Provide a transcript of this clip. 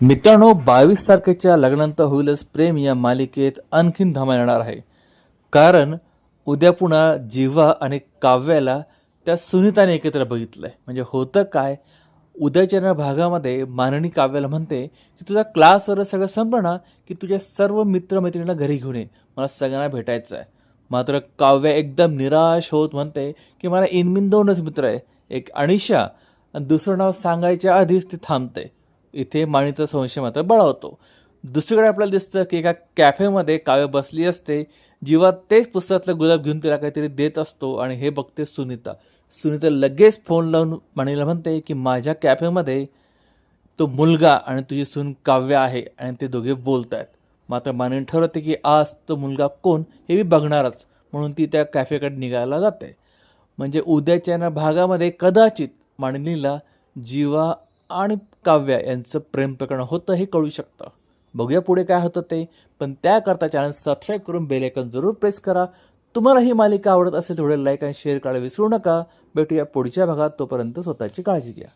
मित्रांनो बावीस तारखेच्या लग्नांत होईलच प्रेम या मालिकेत आणखीन धमाल येणार आहे. कारण उद्या पुन्हा जिव्हा आणि काव्याला त्या सुनीताने एकत्र बघितलंय. म्हणजे होतं काय? उद्याच्या भागामध्ये माननी काव्याला म्हणते की तुझा क्लास वगैरे सगळं संपलं ना की तुझ्या सर्व मित्रमैत्रिणींना घरी घेऊन ये. मला सगळ्यांना भेटायचं आहे. मात्र काव्य एकदम निराश होत म्हणते की मला इनमिन दोनच मित्र आहे. एक अनिशा आणि दुसरं नाव सांगायच्या आधीच ती थांबते. इथे माणीचा संशय मात्र बळावतो. दुसरीकडे आपल्याला दिसतं की एका कॅफेमध्ये काव्य बसली असते जिवा तेच पुस्तकातलं गुलाब घेऊन तिला काहीतरी देत असतो आणि हे बघते सुनीता. सुनीता लगेच फोन लावून माणीला म्हणते की माझ्या कॅफेमध्ये तो मुलगा आणि तुझी सून काव्य आहे आणि ते दोघे बोलत आहेत मात्र माणीने ठरवते की आज तो मुलगा कोण हे मी बघणारच म्हणून ती त्या कॅफेकडे निघायला जाते. म्हणजे उद्याच्या भागामध्ये कदाचित मांडणीला जीवा आणि काव्या यांचं प्रेम प्रकरण होतं हे कळू शकतं. बघूया पुढे काय होतं ते. पण त्याकरता चॅनल सबस्क्राईब करून बेलायकन जरूर प्रेस करा. तुम्हाला ही मालिका आवडत असेल थोडे लाईक आणि शेअर करायला विसरू नका. भेटूया पुढच्या भागात. तोपर्यंत स्वतःची काळजी घ्या.